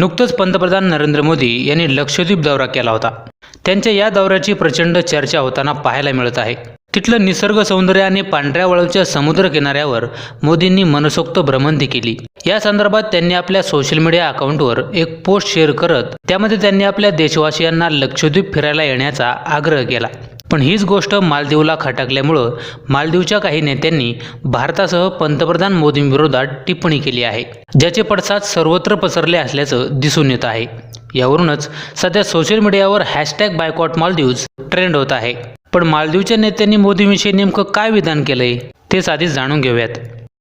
नुकतंच पंतप्रधान नरेंद्र मोदी यांनी लक्षद्वीप दौरा केला होता. त्यांच्या या दौऱ्याची प्रचंड चर्चा होताना पाहायला मिळत आहे. तिथलं निसर्ग सौंदर्य आणि पांढऱ्या वळवच्या समुद्र किनाऱ्यावर मोदींनी मनसोक्त भ्रमंती केली. या संदर्भात त्यांनी आपल्या सोशल मीडिया अकाउंटवर एक पोस्ट शेअर करत त्यामध्ये त्यांनी आपल्या देशवासियांना लक्षद्वीप फिरायला येण्याचा आग्रह केला. पण हीच गोष्ट मालदीवला खटकल्यामुळं मालदीवच्या काही नेत्यांनी भारतासह पंतप्रधान मोदींविरोधात टिप्पणी केली आहे ज्याचे पडसाद सर्वत्र पसरले असल्याचं दिसून येत आहे. यावरूनच सध्या सोशल मीडियावर हॅशटॅग बायकॉट मालदीव्ज ट्रेंड होत आहे. पण मालदीवच्या नेत्यांनी मोदींविषयी नेमकं काय विधान केलंय ते आधीच जाणून घेऊयात.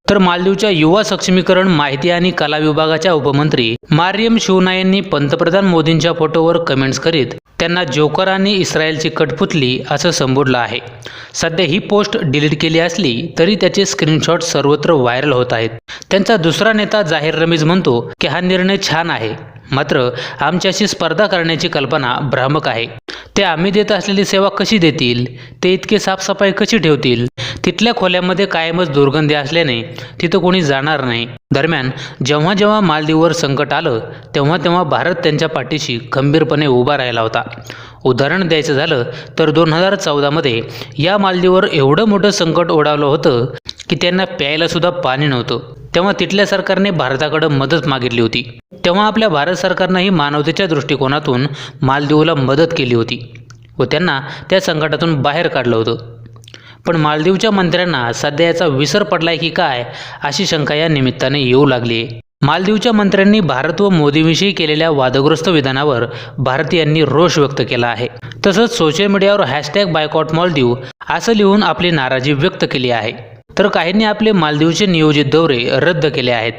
तर मालदीवच्या युवा सक्षमीकरण माहिती आणि कला विभागाच्या उपमंत्री मारियम शिवना यांनी पंतप्रधान मोदींच्या फोटोवर कमेंट्स करीत त्यांना जोकर आणि इस्रायलची कठपुतली असं संबोधलं आहे. सध्या ही पोस्ट डिलीट केली असली तरी त्याचे स्क्रीनशॉट सर्वत्र व्हायरल होत आहेत. त्यांचा दुसरा नेता जाहीर रमीज म्हणतो की हा निर्णय छान आहे. मात्र आमच्याशी स्पर्धा करण्याची कल्पना भ्रामक आहे. ते आम्ही देत असलेली सेवा कशी देतील? ते इतके साफसफाई कशी ठेवतील? तिथल्या खोल्यामध्ये कायमच दुर्गंधी असल्याने तिथं कोणी जाणार नाही. दरम्यान जेव्हा जेव्हा मालदीववर संकट आलं तेव्हा तेव्हा भारत त्यांच्या पाठीशी खंबीरपणे उभा राहिला होता. उदाहरण द्यायचं झालं तर दोन हजार चौदामध्ये या मालदीवर एवढं मोठं संकट ओढावलं होतं की त्यांना प्यायलासुद्धा पाणी नव्हतं. तेव्हा तिथल्या सरकारने भारताकडं मदत मागितली होती. तेव्हा आपल्या भारत सरकारनंही मानवतेच्या दृष्टिकोनातून मालदीवला मदत केली होती व त्यांना त्या संकटातून बाहेर काढलं होतं. पण मालदीवच्या मंत्र्यांना सध्या याचा विसर पडलाय की काय अशी शंका या निमित्ताने येऊ लागली आहे. मालदीवच्या मंत्र्यांनी भारत व मोदीविषयी केलेल्या वादग्रस्त विधानावर भारतीयांनी रोष व्यक्त केला आहे. तसंच सोशल मीडियावर हॅशटॅग बायकॉट मालदीव असं लिहून आपली नाराजी व्यक्त केली आहे. तर काहींनी आपले मालदीवचे नियोजित दौरे रद्द केले आहेत.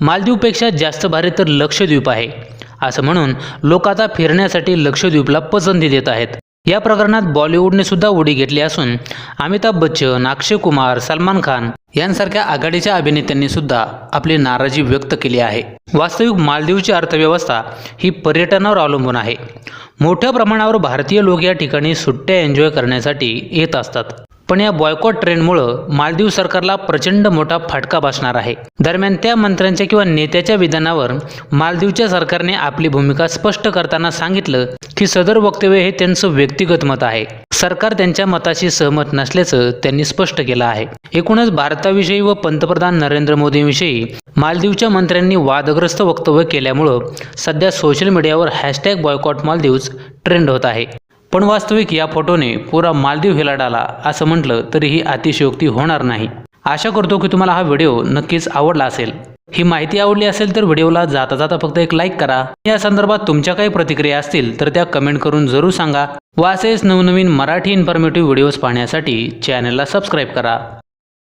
मालदीवपेक्षा जास्त भारी तर लक्षद्वीप आहे. असं म्हणून लोक आता फिरण्यासाठी लक्षद्वीपला पसंती देत आहेत. या प्रकरणात बॉलिवूडने सुद्धा उडी घेतली असून अमिताभ बच्चन अक्षय कुमार सलमान खान यांसारख्या आघाडीच्या अभिनेत्यांनी सुद्धा आपली नाराजी व्यक्त केली आहे. वास्तविक मालदीवची अर्थव्यवस्था ही पर्यटनावर अवलंबून आहे. मोठ्या प्रमाणावर भारतीय लोक या ठिकाणी सुट्ट्या एन्जॉय करण्यासाठी येत असतात. पण या बॉयकॉट ट्रेंडमुळं मालदीव सरकारला प्रचंड मोठा फटका बसणार आहे. दरम्यान त्या मंत्र्यांच्या किंवा नेत्याच्या विधानावर मालदीवच्या सरकारने आपली भूमिका स्पष्ट करताना सांगितलं की सदर वक्तव्य हे त्यांचं व्यक्तिगत मत आहे. सरकार त्यांच्या मताशी सहमत नसल्याचं त्यांनी स्पष्ट केलं आहे. एकूणच भारताविषयी व पंतप्रधान नरेंद्र मोदींविषयी मालदीवच्या मंत्र्यांनी वादग्रस्त वक्तव्य केल्यामुळं सध्या सोशल मीडियावर हॅशटॅग बॉयकॉट मालदीव्स ट्रेंड होत आहे. पण वास्तविक या फोटोने पुरा मालदीव हिलाडाला असं म्हटलं तरीही अतिशयोक्ती होणार नाही. आशा करतो की तुम्हाला हा व्हिडिओ नक्कीच आवडला असेल. ही माहिती आवडली असेल तर व्हिडिओला जाता जाता फक्त एक लाईक करा. या संदर्भात तुमच्या काही प्रतिक्रिया असतील तर त्या कमेंट करून जरूर सांगा. व असेच नवनवीन मराठी इन्फॉर्मेटिव्ह व्हिडिओज पाहण्यासाठी चॅनलला सबस्क्राईब करा.